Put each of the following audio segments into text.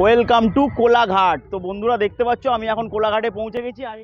Welcome to Kolaghat. তো বন্ধুরা দেখতে পাচ্ছ আমি এখন কোলাঘাটে পৌঁছে গেছি। আর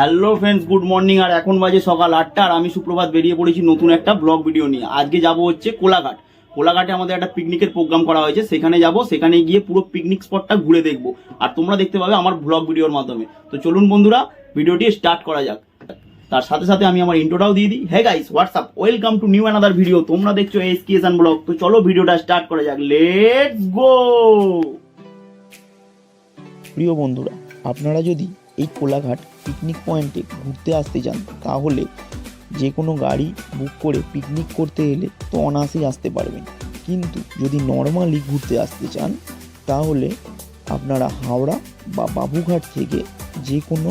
হ্যালো ফ্রেন্ডস গুড মর্নিং আর এখন বাজে সকাল আটটা, আর আমি সুপ্রভাত বেরিয়ে পড়েছি নতুন একটা ব্লগ ভিডিও নিয়ে। আজকে যাব হচ্ছে কোলাঘাট। কোলাঘাটে আমাদের একটা পিকনিকের প্রোগ্রাম করা হয়েছে, সেখানে যাব, সেখানে গিয়ে পুরো পিকনিক স্পটটা ঘুরে দেখব। আর তোমরা দেখতে পাবে আমার ব্লগ ভিডিওর মাধ্যমে। তো চলুন বন্ধুরা ভিডিওটি স্টার্ট করা যাক। তার সাথে সাথে আমি আমার ইন্ট্রোটাও দিয়ে দিই। হ্যাঁ guys what's up welcome to new another video তোমরা দেখছ এস কিয়েসান ব্লগ তো চলো ভিডিওটা স্টার্ট করা যাক। লেটস গো প্রিয় বন্ধুরা, আপনারা যদি এই কোলাঘাট পিকনিক পয়েন্টে ঘুরতে আসতে চান তাহলে যে কোনো গাড়ি বুক করে পিকনিক করতে এলে তো অনায়াসেই আসতে পারবেন। কিন্তু যদি নর্মালি ঘুরতে আসতে চান, তাহলে আপনারা হাওড়া বা বাবুঘাট থেকে যে কোনো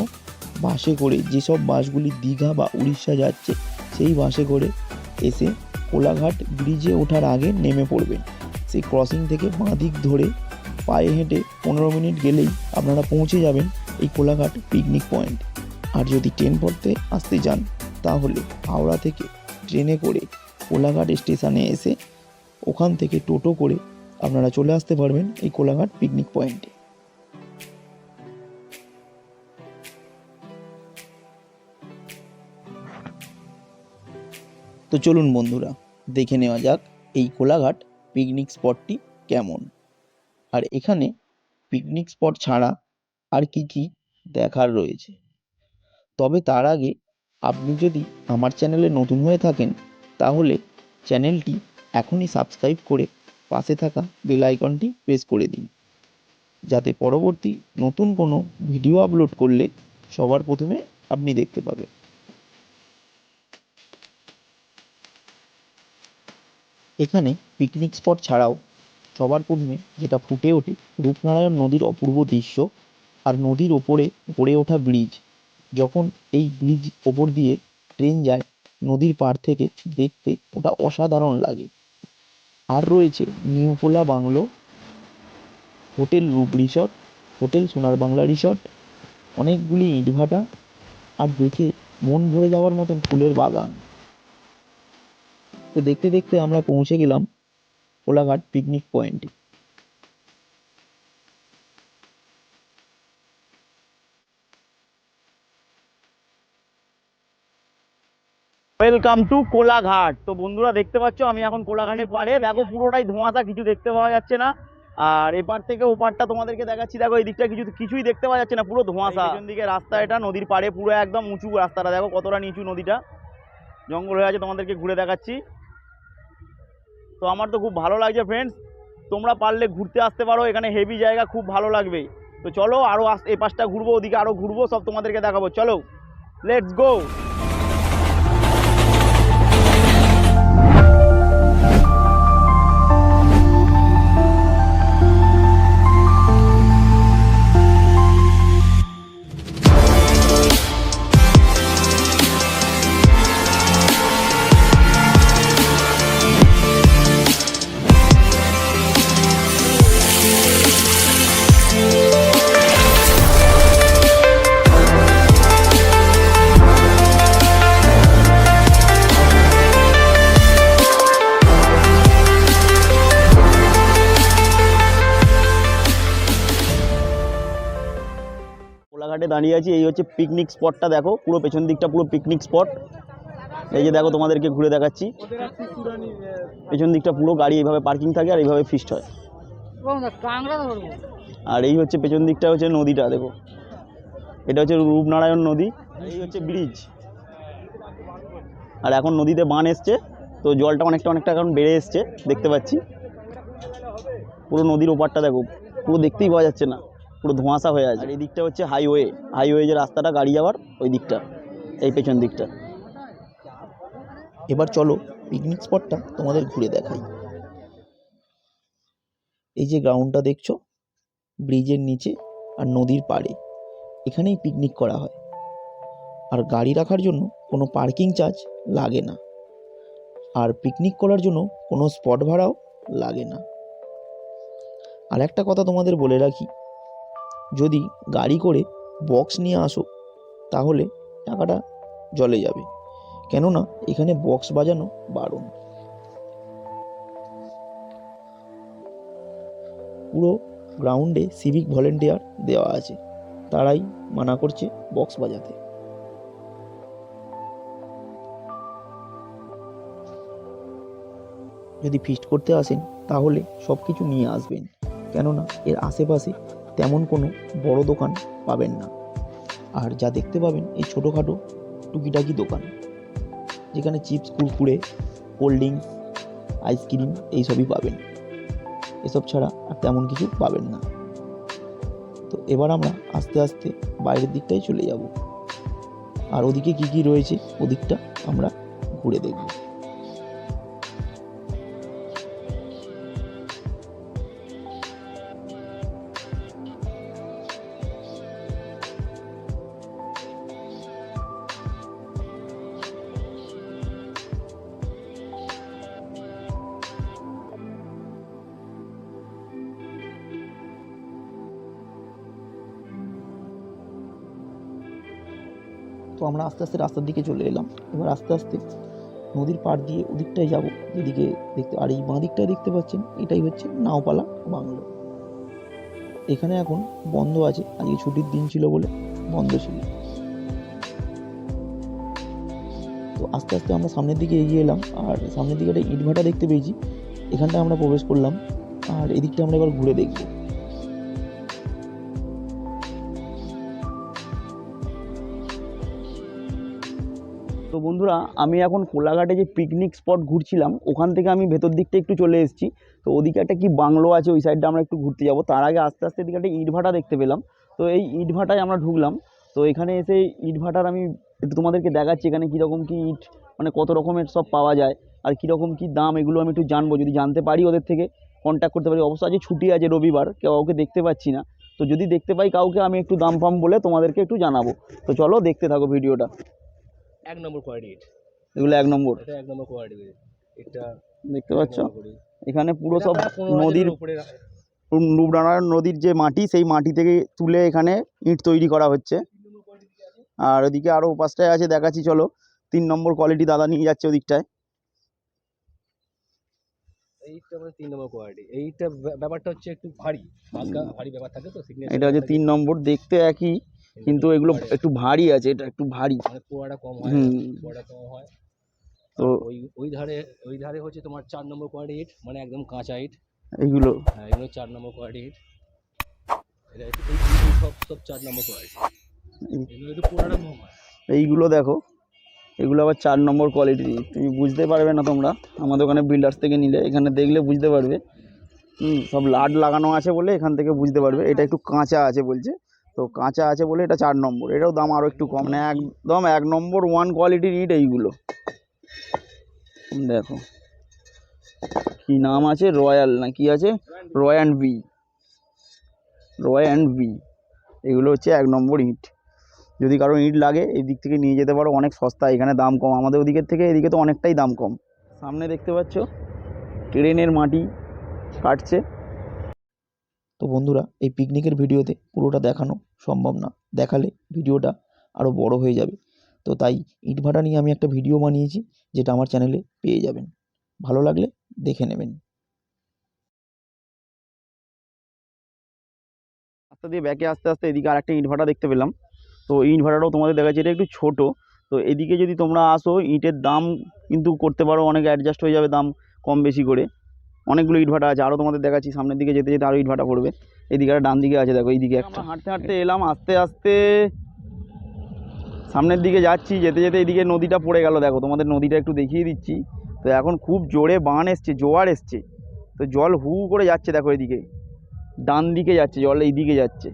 বাসে করে, যেসব বাসগুলি দীঘা বা উড়িষ্যা যাচ্ছে, সেই বাসে করে এসে কোলাঘাট ব্রিজে ওঠার আগে নেমে পড়বেন। সেই ক্রসিং থেকে বাঁ দিক ধরে পায়ে হেঁটে পনেরো মিনিট গেলেই আপনারা পৌঁছে যাবেন এই কোলাঘাট পিকনিক পয়েন্ট আর যদি ট্রেন পড়তে আসতে যান, তাহলে হাওড়া থেকে ট্রেনে করে কোলাঘাট স্টেশনে এসে ওখান থেকে টোটো করে আপনারা চলে আসতে পারবেন এই কোলাঘাট পিকনিক পয়েন্টে তো চলুন বন্ধুরা, দেখে নেওয়া যাক এই কোলাঘাট পিকনিক স্পটটি কেমন। আর এখানে পিকনিক স্পট ছাড়া আর কি কি দেখার রয়েছে। তবে তার আগে আপনি যদি আমার চ্যানেলে নতুন হয়ে থাকেন, তাহলে চ্যানেলটি এখনই সাবস্ক্রাইব করে পাশে থাকা বেল আইকনটি প্রেস করে দিন। যাতে পরবর্তী নতুন কোনো ভিডিও আপলোড করলে সবার প্রথমে আপনি দেখতে পাবেন। এখানে পিকনিক স্পট ছাড়াও সবার প্রথমে যেটা ফুটে ওঠে রূপনারায়ণ নদীর অপূর্ব দৃশ্য আর নদীর ওপরে গড়ে ওঠা ব্রিজ। যখন এই ব্রিজ ওপর দিয়ে ট্রেন যায়, নদীর পাড় থেকে দেখতে ওটা অসাধারণ লাগে। আর রয়েছে New Pola bungalow, hotel Roop resort, hotel Sonar Bangla resort, অনেকগুলি ইটভাটা, আর দেখে মন ভরে যাওয়ার মতন ফুলের বাগান। তো দেখতে দেখতে আমরা পৌঁছে গেলাম কোলাঘাট পিকনিক পয়েন্টে ওয়েলকাম টু কোলাঘাট তো বন্ধুরা, দেখতে পাচ্ছ, আমি এখন কোলাঘাটে পারে দেখো, পুরোটাই ধোঁয়াশা, কিছু দেখতে পাওয়া যাচ্ছে না। আর এপার থেকে ওপারটা তোমাদেরকে দেখাচ্ছি। দেখো, এই দিকটা কিছু কিছুই দেখতে পাওয়া যাচ্ছে না, পুরো ধোঁয়াশা। দিকে রাস্তা এটা, নদীর পাড়ে, পুরো একদম উঁচু রাস্তাটা। দেখো, কতটা নিচু নদীটা। জঙ্গল হয়ে আছে, তোমাদেরকে ঘুরে দেখাচ্ছি। তো আমার তো খুব ভালো লাগছে ফ্রেন্ডস তোমরা পারলে ঘুরতে আসতে পারো, এখানে হেভি জায়গা, খুব ভালো লাগবে। তো চলো আরও আস এই পাশটা ঘুরবো, ওদিকে আরও ঘুরবো, সব তোমাদেরকে দেখাবো। চলো লেটস গো কোলাঘাটে দাঁড়িয়ে আছি, এই হচ্ছে পিকনিক স্পটটা দেখো, পুরো পেছন দিকটা পুরো পিকনিক স্পট এই যে দেখো তোমাদেরকে ঘুরে দেখাচ্ছি। পেছন দিকটা পুরো গাড়ি এইভাবে পার্কিং থাকে আর এইভাবে ফিস্ট হয়। আর এই হচ্ছে পেছন দিকটা হচ্ছে নদীটা, দেখো। এটা হচ্ছে রূপনারায়ণ নদী, এই হচ্ছে ব্রিজ আর এখন নদীতে বান এসছে, তো জলটা অনেকটা অনেকটা এখন বেড়ে এসছে, দেখতে পাচ্ছি। পুরো নদীর ওপারটা দেখো, পুরো দেখতেই পাওয়া যাচ্ছে না। পুরো ধোঁয়াশা হয়ে আছে। আর এই দিকটা হচ্ছে হাইওয়ে হাইওয়ে যে রাস্তাটা গাড়ি যাওয়ার ওই দিকটা এই পেছন দিকটা। এবার চলো পিকনিক স্পটটা তোমাদের ঘুরে দেখাই। এই যে গ্রাউন্ডটা দেখছ ব্রিজের নিচে আর নদীর পাড়ে এখানেই পিকনিক করা হয়। আর গাড়ি রাখার জন্য কোনো পার্কিং চার্জ লাগে না। আর পিকনিক করার জন্য কোনো স্পট ভাড়াও লাগে না। আর একটা কথা তোমাদের বলে রাখি যদি গাড়ি করে বক্স নিয়ে আসো, তাহলে টাকাটা জলে যাবে। কেননা এখানে বক্স বাজানো বারণ। পুরো গ্রাউন্ডে সিভিক ভলেন্টিয়ার দেওয়া আছে। তারাই মানা করছে বক্স বাজাতে। যদি ফিস্ট করতে আসেন, তাহলে সব কিছু নিয়ে আসবেন। কেননা এর আশেপাশে তেমন কোনো বড় দোকান পাবেন না। আর যা দেখতে পাবেন, এই ছোটোখাটো টুকিটাকি দোকান। যেখানে chips, Kurkure, cold drinks, ice cream এইসবই পাবেন। এসব ছাড়া আর তেমন কিছু পাবেন না। তো এবার আমরা আস্তে আস্তে বাইরের দিকটায় চলে যাব। আর ওদিকে কী কী রয়েছে, ওদিকটা আমরা ঘুরে দেখব। তো আমরা আস্তে আস্তে রাস্তার দিকে চলে এলাম। এবার আস্তে আস্তে নদীর পাড় দিয়ে ওদিকটায় যাব। যেদিকে দেখতে আর এই বাঁ দিকটায় দেখতে পাচ্ছেন, এটাই হচ্ছে নাওপালা বাংলো। এখানে এখন বন্ধ আছে। আজকে ছুটির দিন ছিল বলে বন্ধ ছিল। তো আস্তে আস্তে আমরা সামনের দিকে এগিয়ে এলাম। আর সামনের দিকে একটা ইটভাটা দেখতে পেয়েছি। এখানটা আমরা প্রবেশ করলাম। আর এদিকটা আমরা এবার ঘুরে দেখব। তো বন্ধুরা, আমি এখন কোলাঘাটে যে পিকনিক স্পট ঘুরছিলাম, ওখান থেকে আমি ভেতর দিকটা একটু চলে এসেছি। তো ওদিকে একটা কি বাংলো আছে, ওই সাইডটা আমরা একটু ঘুরতে যাব। তার আগে আস্তে আস্তে এদিকে একটা ইটভাটা দেখতে পেলাম। তো এই ইটভাটায় আমরা ঢুকলাম। তো এখানে এসে ইটভাটার আমি একটু তোমাদেরকে দেখাচ্ছি, এখানে কীরকম কী ইট মানে কত রকমের সব পাওয়া যায়, আর কীরকম কী দাম, এগুলো আমি একটু জানব। যদি জানতে পারি ওদের থেকে কন্ট্যাক্ট করতে পারি। অবশ্য আজকে ছুটি আছে রবিবার, কেউ কাউকে দেখতে পাচ্ছি না। তো যদি দেখতে পাই কাউকে, আমি একটু দাম ফাম বলে তোমাদেরকে একটু জানাব। তো চলো দেখতে থাকো ভিডিওটা। এক নম্বর কোয়ালিটি এগুলো এক নম্বর। এটা এক নম্বর কোয়ালিটি এটা দেখতে পাচ্ছ। এখানে পুরো সব নদীর রা- নদীর যে মাটি সেই মাটি থেকে তুলে এখানে ইট তৈরি করা হচ্ছে। আর ওদিকে আরও পাঁচটায় আছে দেখাচ্ছি চলো। তিন নম্বর কোয়ালিটি দাদা নিয়ে যাচ্ছে ওদিকটায়। এইটা মানে তিন নম্বর কোয়ালিটি এইটা ব্যাপারটা হচ্ছে একটু ভারী। হালকা ভারী ব্যাপার থাকে তো এটা হচ্ছে তিন নম্বর দেখতে একই। কিন্তু এগুলো একটু ভারী আছে এটা একটু ভারী। মানে পোড়াটা কম হয় পোড়াটা কম হয়। তো ওই ওই ধারে ওই ধারে হচ্ছে তোমার চার নম্বর কোয়ালিটি ইট মানে একদম কাঁচা ইট এইগুলো? হ্যাঁ এগুলো চার নম্বর কোয়ালিটি ইট এটা সব সব চার নম্বর কোয়ালিটি এগুলো একটু পোড়াটা কম হয়। এইগুলো দেখো এগুলো আবার চার নম্বর কোয়ালিটি তুমি বুঝতে পারবে না তোমরা আমাদের ওখানে বিল্ডার্স থেকে নিলে এখানে দেখলে বুঝতে পারবে। হুম সব লাট লাগানো আছে বলে এখান থেকে বুঝতে পারবে এটা একটু কাঁচা আছে বলছে। তো কাঁচা আছে বলে এটা চার নম্বর। এটাও দাম আরও একটু কম। না একদম এক নম্বর ওয়ান কোয়ালিটির ইট এইগুলো। দেখো। কি নাম আছে? রয়্যাল না কি আছে? Roy and B Roy and B এগুলো হচ্ছে এক নম্বর ইট। যদি কারও ইট লাগে, এই দিক থেকে নিয়ে যেতে পারো। অনেক সস্তা, এখানে দাম কম। আমাদের ওদিকের থেকে, এদিকে তো অনেকটাই দাম কম। সামনে দেখতে পাচ্ছ, ট্রেনের মাটি কাটছে। তো বন্ধুরা, এই পিকনিকের ভিডিওতে পুরোটা দেখানো সম্ভব না। দেখালে ভিডিওটা আরও বড় হয়ে যাবে। তো তাই ইটভাটা নিয়ে আমি একটা ভিডিও বানিয়েছি, যেটা আমার চ্যানেলে পেয়ে যাবেন। ভালো লাগলে দেখে নেবেন। রাস্তা দিয়ে ব্যাকে আস্তে আস্তে এদিকে আরেকটা ইটভাটা দেখতে পেলাম। তো ইটভাটাটাও তোমাদের দেখাচ্ছি, এটা একটু ছোট। তো এদিকে যদি তোমরা আসো, ইটের দাম কিন্তু করতে পারো, অনেক অ্যাডজাস্ট হয়ে যাবে দাম কম বেশি করে। অনেকগুলো ইটভাটা আছে আরও তোমাদের দেখাচ্ছি সামনের দিকে যেতে যেতে আরও ইটভাটা পড়বে। এদিকে একটা ডান দিকে আছে দেখো এইদিকে একটা। হাঁটতে হাঁটতে এলাম আস্তে আস্তে। সামনের দিকে যাচ্ছি যেতে যেতে এদিকে নদীটা পড়ে গেল দেখো তোমাদের নদীটা একটু দেখিয়ে দিচ্ছি। তো এখন খুব জোরে বান এসছে জোয়ার এসছে। তো জল হু হু করে যাচ্ছে দেখো এদিকে। ডান দিকে যাচ্ছে জল এইদিকে যাচ্ছে।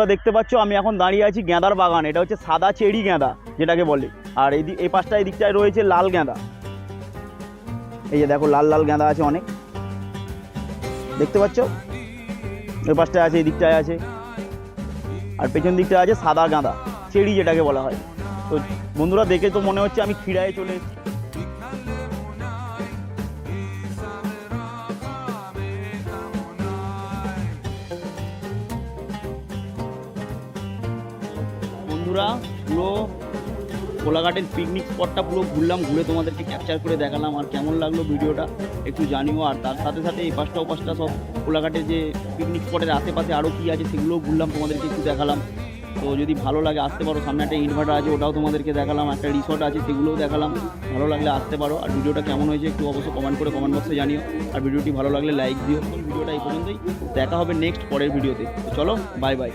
বন্ধুরা দেখতে পাচ্ছ, আমি এখন দাঁড়িয়ে আছি গাঁদার বাগান। এটা হচ্ছে সাদা চেরি গেঁদা, যেটাকে বলে। আর এই এই পাশটা, এই দিকটায় রয়েছে লাল গাঁদা। এই যে দেখো, লাল লাল গাঁদা আছে অনেক। দেখতে পাচ্ছ? ওই পাশটায় আছে, এই দিকটায় আছে। আর পেছন দিকটায় আছে সাদা গাঁদা, চেরি যেটাকে বলা হয়। তো বন্ধুরা দেখে তো মনে হচ্ছে আমি খিড়ায় চলে বন্ধুরা, পুরো কোলাঘাটের পিকনিক স্পটটা পুরো ঘুরলাম, ঘুরে তোমাদেরকে ক্যাপচার করে দেখালাম আর কেমন লাগল ভিডিওটা একটু জানিও। আর তার সাথে সাথে এই পাশটা ও পাশটা সব কোলাঘাটের যে পিকনিক স্পটের আশেপাশে আরও কী আছে সেগুলোও ঘুরলাম, তোমাদেরকে একটু দেখালাম। তো যদি ভালো লাগে আসতে পারো, সামনে একটা ইনভার্টার আছে, ওটাও তোমাদেরকে দেখালাম, একটা রিসর্ট আছে, সেগুলোও দেখালাম। ভালো লাগলে আসতে পারো। আর ভিডিওটা কেমন হয়েছে একটু অবশ্যই কমেন্ট করে কমেন্ট বক্সে জানিও। আর ভিডিওটি ভালো লাগলে লাইক দিও। ভিডিওটা এই পর্যন্তই। দেখা হবে নেক্সট পরের ভিডিওতে তো। চলো বাই বাই